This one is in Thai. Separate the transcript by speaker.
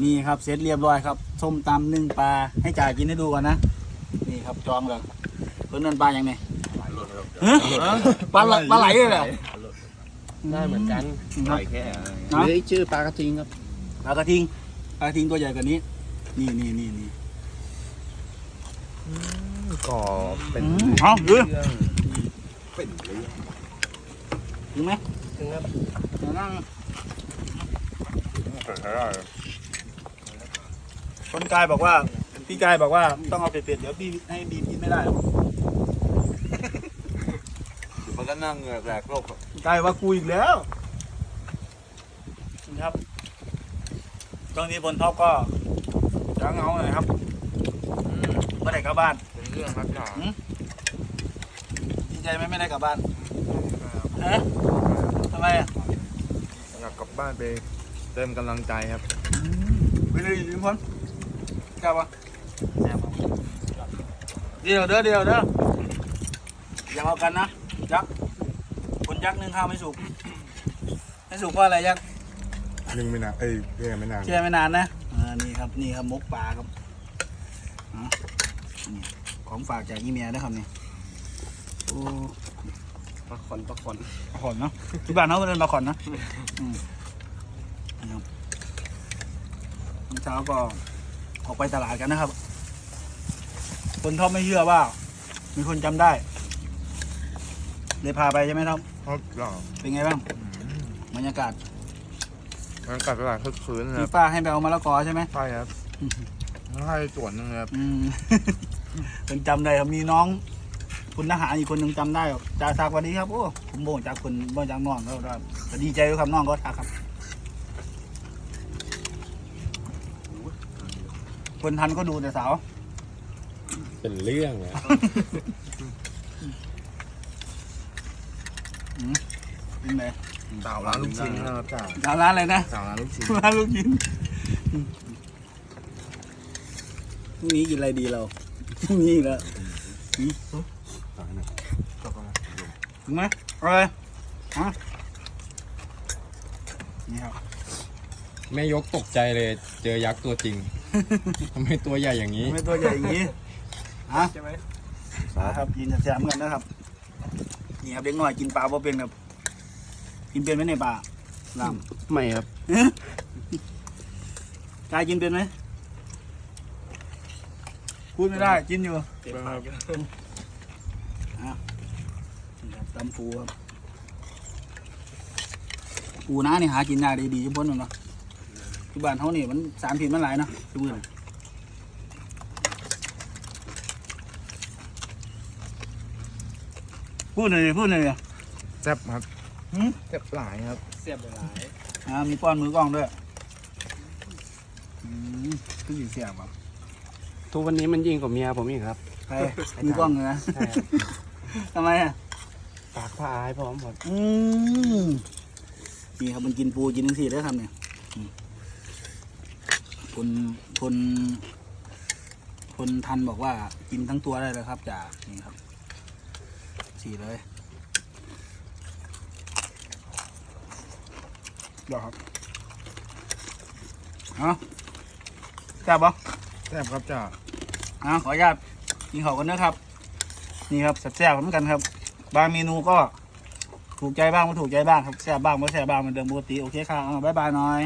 Speaker 1: นี่ครับเสร็จเรียบร้อยครับส้มตำนึ่งปลาให้จ่ายกินให้ดูก่อนนะนี่ครับจองเลยเพิ่นนั่นปลาอย่างไงฮะปลาไหลปลาไหลเลยเหรอ
Speaker 2: ได้เหมือนกัน
Speaker 1: ครับ
Speaker 2: แค่
Speaker 1: เนาะ
Speaker 2: หรือชื่อปลากระทิงครับ
Speaker 1: ปลากระทิงปลากระทิงตัวใหญ่กว่านี้ นี่นี่นี่นี่
Speaker 2: ก็เป็น
Speaker 1: อืมเอาดู
Speaker 2: เรื่อง
Speaker 1: ถึงไหม
Speaker 2: ถึงครับ
Speaker 1: เดี๋ยวนั่ง คนกายบอกว่าพี่กายบอกว่าต้องเอาเผ็ดๆเดี๋ยวพี่ให้บีมกินไม่ได้หรอก
Speaker 2: มันก็นั่งเหงื่อแตกโรค
Speaker 1: กายว่ากูอีกแล้วครับตรงนี้บนท็อปก็จะเหงาหน่อยครับไม่ได้กลับบ้าน
Speaker 2: เป็นเรื่องครับจ่า
Speaker 1: ดีใจไหมไม่ได้กลับบ้านฮะทำไมอะ
Speaker 2: อยากกลับบ้านไปเติมกำลังใจครับ
Speaker 1: ไปเลยดิมพล กลับวะเดี๋ยวเด้อเดี๋ยวเด้ออย่าเอากันนะยักษ์คนยักษ์นึ่งข้าวไม่สุกไม่สุกเพราะอะไรยักษ์
Speaker 3: นึ่งไม่นานเอ้ยเรียกไม่นาน
Speaker 1: แช่ไม่นานนะอ่านี่ครับนี่ครับมกปลาครับอะนี่ของฝากจากอีเมียนะครับนี่โอ้
Speaker 2: ปลาขอนปลาขอน
Speaker 1: ปลาขอนเนาะที่บ้านเขาเป็นปลาขอนนะอืมนะครับเมื่อเช้าก็ ออกไปตลาดกันนะครับ คนท็อปไม่เชื่อว่า มีคนจำได้ เลยพาไปใช่ไหมท็อป
Speaker 3: ครับจ่า
Speaker 1: เป็นไงบ้างบรรยากาศ
Speaker 3: มันกัดตลาดคึกคืนนะค
Speaker 1: ที่
Speaker 3: รับ
Speaker 1: ป้าให้ไปเอามะละกอใช่ไหม
Speaker 3: ใช่ครับให้ส่วนหนึงครับ
Speaker 1: อืมเป็นจำได้ครับมีน้องคุณทหารอีกคนหนึ่งจำได้ครับจ่าซักวันนี้ครับโอ้ผมโบจากคนโบจากน้องเขาได้ก็ดีใจด้วยครับน้องก็ทักครับ คนทันก็ดูแต่สาว
Speaker 2: เป็นเรื่องเลย
Speaker 1: เป็นไง
Speaker 3: สาวร้านลูกชิ้นนะครับจ่า
Speaker 1: สาวร้านอะไรนะ
Speaker 3: สาวร้านลูกชิ้น
Speaker 1: ร้านลูกชิ้นพรุ่งนี้กินอะไรดีเราพรุ่งนี้อีกแล้วหืมถึงไหมเอาเลยฮะนี่ครับ
Speaker 4: แม่ยกตกใจเลยเจอยักษ์ตัวจริง ทำไมตัวใหญ่อย่างนี้
Speaker 1: ไม่ตัวใหญ่อย่างนี้ฮะใช่ไหมครับกินแซมๆกันนะครับ นี่ครับเด็กน้อยกินปลาบ่เป็นครับ กินเป็นไหมในยปลาลาม
Speaker 2: ไม่ครับ
Speaker 1: กายกินเป็นไหมพูดไม่ได้ กินอยู่
Speaker 3: เป็นครับ
Speaker 1: นี่ครับตำปูครับ ปูน้านี่หากินยากดีๆจุ๊บพ้นเนาะ ที่บ้านเขานี่มันสารพิษมันหลายเนาะทุกมื้อนี่พูดหน่อยดิพูดหน่อยดิ
Speaker 3: แซ่บครับ
Speaker 1: หืม
Speaker 3: แซ่บหลายครับ
Speaker 2: เสียบหลาย
Speaker 1: อ่ามีป้อนมือกล้องด้วยอืมคือสีเสียบอะ
Speaker 2: ทุกวันนี้มันยิ่งกว่าเมียผมอีกครับ
Speaker 1: ใครมือกล้องเลยนะ
Speaker 2: ใช่ครับ
Speaker 1: ทำไมอะ
Speaker 2: ปากผ้าให้พร้อมหมด
Speaker 1: อืมนี่ครับมันกินปูกินทั้งสี่ได้ครับเนี่ยอืม คนคนคนทันบอกว่ากินทั้งตัวได้เลยครับจ่านี่ครับสี่เลยเดี๋ยวครับเอาจับปะ
Speaker 3: แซ่บครับจ่า
Speaker 1: อ่าขออนุญาตกินข้าวกันนะครับ นี่ครับแซ่บๆเหมือนกันครับ บางเมนูก็ถูกใจบ้างไม่ถูกใจบ้างครับแซ่บบ้างไม่แซ่บบ้างเหมันเดิมปกติโอเคครับเอาบ๊ายบายหน่อย